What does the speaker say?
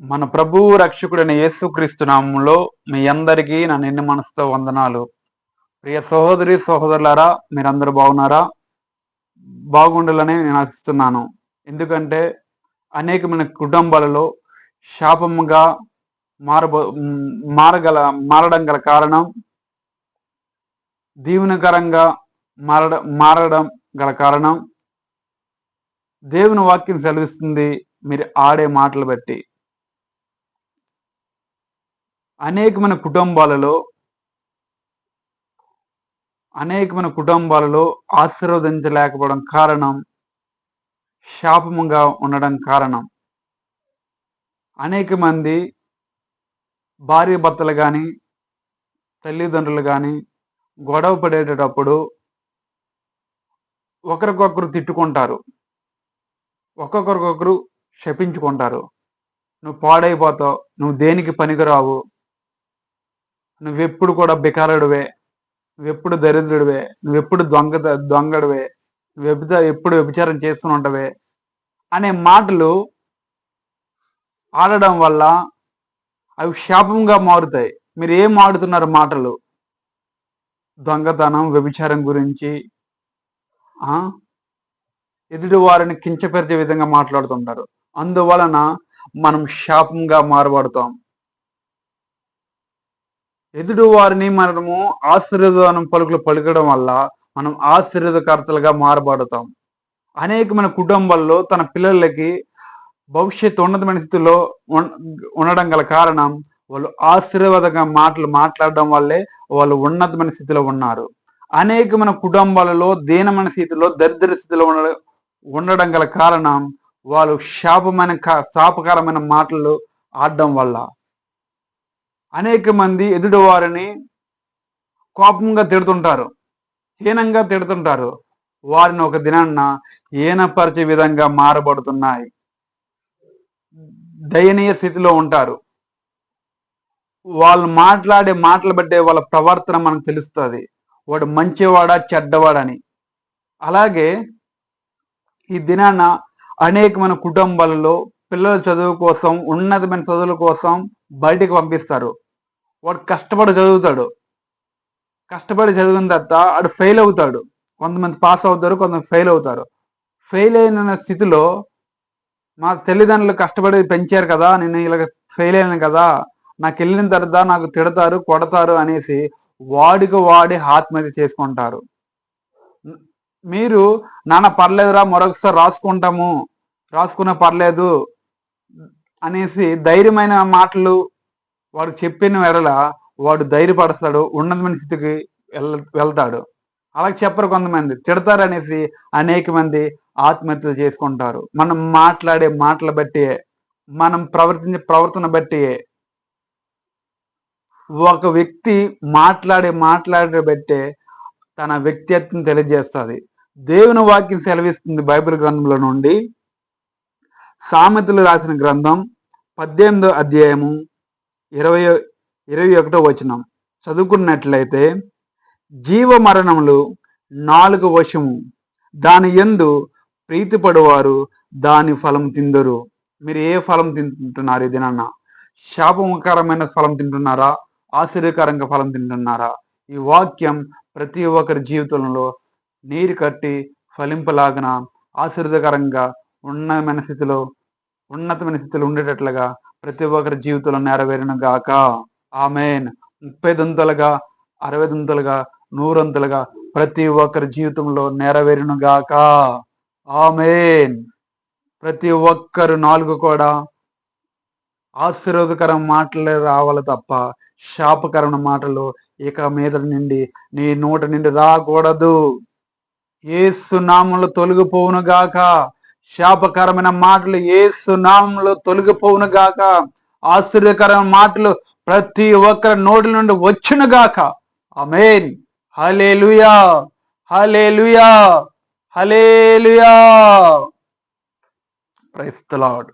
మన ప్రభువు రక్షకుడైన యేసుక్రీస్తునామంలో మీ అందరికీ నా నిన్న మనసుతో వందనాలు. ప్రియ సహోదరి సహోదరులారా మీరందరూ బాగున్నారా? బాగుండాలని నేను ఆశిస్తున్నాను. ఎందుకంటే అనేకమైన కుటుంబాలలో శాపముగా మారబో మారగల మారడం గల కారణం దీవెనకరంగా మారడం మారడం గల కారణం దేవుని వాక్యం సెలవిస్తుంది. మీరు ఆడే మాటలు బట్టి. అనేకమైన కుటుంబాలలో అనేకమైన కుటుంబాలలో ఆశీర్వదించలేకపోవడం కారణం శాపముగా ఉండడం కారణం. అనేక మంది భార్య భర్తలు కానీ తల్లిదండ్రులు కానీ గొడవ పడేటప్పుడు ఒకరికొకరు తిట్టుకుంటారు. ఒక్కొక్కరికొకరు శపించుకుంటారు. నువ్వు పాడైపోతావు. నువ్వు దేనికి పనికిరావు? నువ్వెప్పుడు కూడా బికారుడివే. నువ్వెప్పుడు దరిద్రుడివే. నువ్వెప్పుడు దొంగ దొంగడివే. నువ్వు ఎప్పుడు వ్యభిచారం చేస్తూ ఉంటవే అనే మాటలు ఆడడం వల్ల అవి శాపంగా మారుతాయి. మీరు ఏం ఆడుతున్నారు మాటలు? దొంగతనం వ్యభిచారం గురించి ఎదుటి వారిని కించపరిచే విధంగా మాట్లాడుతుంటారు. అందువలన మనం శాపంగా మారబడతాం. ఎదుడు వారిని మనము ఆశీర్వాదం పలుకులు పలకడం వల్ల మనం ఆశీర్వాదకర్తలుగా మారబడతాం. అనేకమైన కుటుంబాల్లో తన పిల్లలకి భవిష్యత్తు ఉన్నతమైన స్థితిలో ఉండడం గల కారణం వాళ్ళు ఆశీర్వాదంగా మాటలు మాట్లాడడం వల్లే వాళ్ళు ఉన్నతమైన స్థితిలో ఉన్నారు. అనేకమైన కుటుంబాలలో దీనమైన స్థితిలో దరిద్ర స్థితిలో ఉండడం గల కారణం వాళ్ళు శాపమైన శాపకరమైన మాటలు ఆడడం వల్ల. అనేక మంది ఎదుటివారిని కోపంగా తిడుతుంటారు హీనంగా తిడుతుంటారు. వారిని ఒక దినాన్న హీనపరిచే విధంగా మారబడుతున్నాయి. దయనీయ స్థితిలో ఉంటారు. వాళ్ళు మాట్లాడే మాటలు బట్టే వాళ్ళ ప్రవర్తన మనకు తెలుస్తుంది. వాడు మంచివాడా చెడ్డవాడని. అలాగే ఈ దినాన అనేకమైన కుటుంబాలలో పిల్లల చదువు కోసం ఉన్నతమైన చదువుల కోసం బయటికి పంపిస్తారు. వాడు కష్టపడి చదువుతాడు. కష్టపడి చదివిన తర్వాత వాడు ఫెయిల్ అవుతాడు. కొంతమంది పాస్ అవుతారు కొంతమంది ఫెయిల్ అవుతారు. ఫెయిల్ అయిన స్థితిలో మా తల్లిదండ్రులు కష్టపడి పెంచారు కదా నేను ఇలా ఫెయిల్ అయినాను కదా నాకు వెళ్ళిన తర్వాత నాకు తిడతారు కొడతారు అనేసి వాడికి వాడి ఆత్మహత్య చేసుకుంటారు. మీరు నాన్న పర్లేదురా మరొకసారి రాసుకుంటాము రాసుకున్న పర్లేదు అనేసి ధైర్యమైన మాటలు వాడు చెప్పిన వెడల వాడు ధైర్యపడతాడు ఉన్నతమైన స్థితికి వెళ్ వెళ్తాడు. అలా చెప్పరు కొంతమంది. తిడతారు అనేసి అనేక మంది ఆత్మహత్యలు చేసుకుంటారు. మనం మాట్లాడే మాటలు బట్టి మనం ప్రవర్తించే ప్రవర్తన బట్టి ఒక వ్యక్తి మాట్లాడే మాట్లాడే బట్టే తన వ్యక్తిత్వం తెలియజేస్తుంది. దేవుని వాక్యం సెలవిస్తుంది బైబిల్ గ్రంథంలో నుండి. సామెతలు రాసిన గ్రంథం పద్దెనిమిదో అధ్యాయము ఇరవై ఇరవై ఒకటో వచనం. చదువుకున్నట్లయితే జీవ మరణములు నాలుగు వశము. దాని ఎందు ప్రీతిపడువారు దాని ఫలం తిందరు. మీరు ఏ ఫలం తింటున్నారు ఇది నాన్న శాపకరమైన ఫలం తింటున్నారా? ఆశ్చర్యకరంగా ఫలం తింటున్నారా? ఈ వాక్యం ప్రతి ఒక్కరి జీవితంలో నీరు కట్టి ఫలింపలాగిన ఆశీర్వదకరంగా ఉన్నతమైన స్థితిలో ఉన్నతమైన స్థితిలో ఉండేటట్లుగా ప్రతి ఒక్కరి జీవితంలో నెరవేరును గాక. ఆమెన్. ముప్పై దంతలుగా అరవై దంతలుగా నూరంతులుగా ప్రతి ఒక్కరి జీవితంలో నెరవేరును గాక. ఆమెన్. ప్రతి ఒక్కరు నాలుగు కూడా ఆశీర్వాదకరం మాటలే రావాలి తప్ప శాపకరమైన మాటలు ఇక మీద నుండి నీ నోట నుండి రాకూడదు. ఏసు నామంలో తొలగిపోవును గాక. శాపకరమైన మాటలు ఏ సునామంలో తొలగిపోవును గాక. ఆశ్చర్యకరమైన మాటలు ప్రతి ఒక్కరి నోటి నుండి వచ్చును గాక. అమేన్ హలే లుయా హలే లుయా హలే లుయా ప్రైస్తలాడు